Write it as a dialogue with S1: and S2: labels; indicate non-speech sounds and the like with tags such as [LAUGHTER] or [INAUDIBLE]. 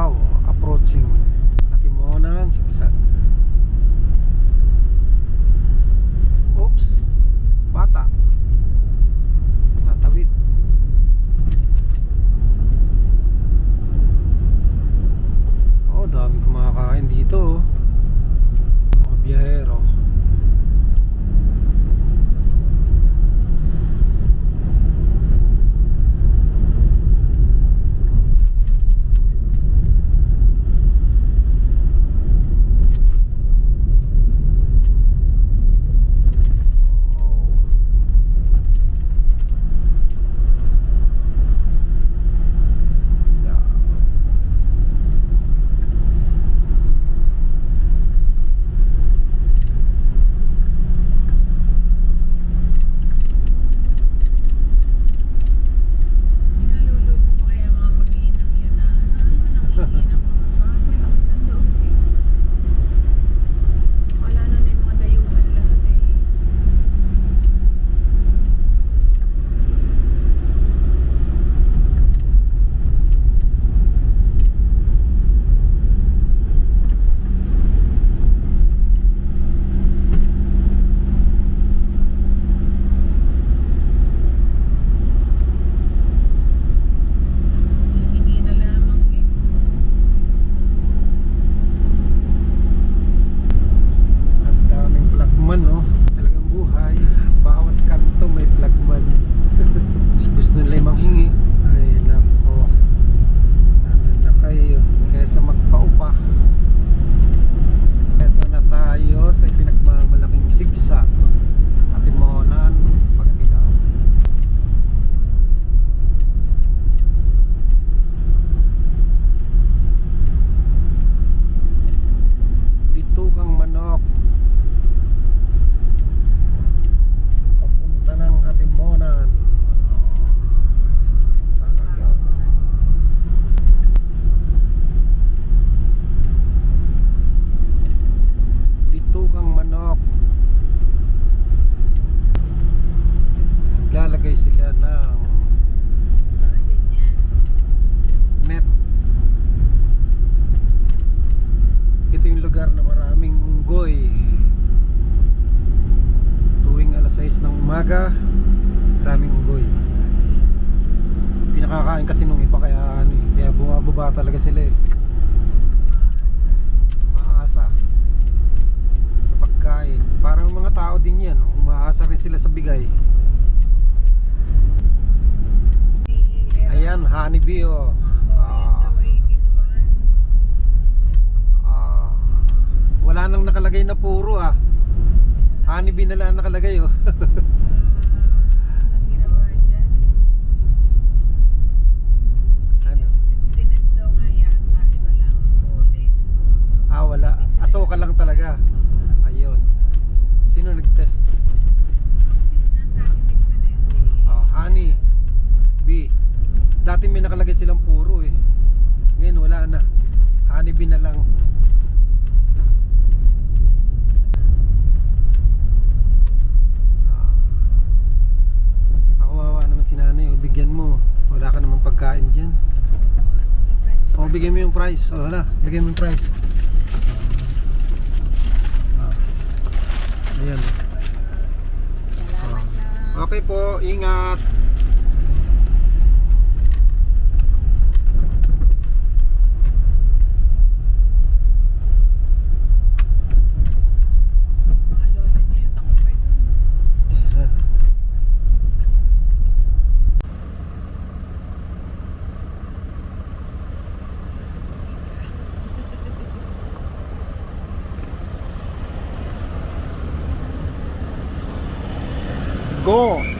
S1: Wow, approaching Atimonan, Sigsag. Oops, umaga, daming unggoy. Pinakakain kasi nung iba kaya ano eh, kaya bumababa talaga sila eh. Maasa sa pagkain. Parang mga tao din yan, umaasa rin sila sa bigay. Ayan, honeybee oh. Ah. Ah, wala nang nakalagay na puro ah. Honeybee na lang nakalagay oh. [LAUGHS]
S2: Ang ginawa dyan.
S1: ano?
S2: Tines daw nga yata, iba lang ulit.
S1: Ah, wala. Asoka lang talaga. Ayun. Sino nag-test? Ah, honey. B. Dati may nakalagay silang puro eh. Ngayon wala na. Honeybee na lang. Ah. Kawawa naman si nanay. oh. Bigyan mo. Wala ka naman pagkain dyan. O, bigyan mo yung price. O, wala. Bigyan mo yung price. Ah. Ayan. Okay po, ingat. go.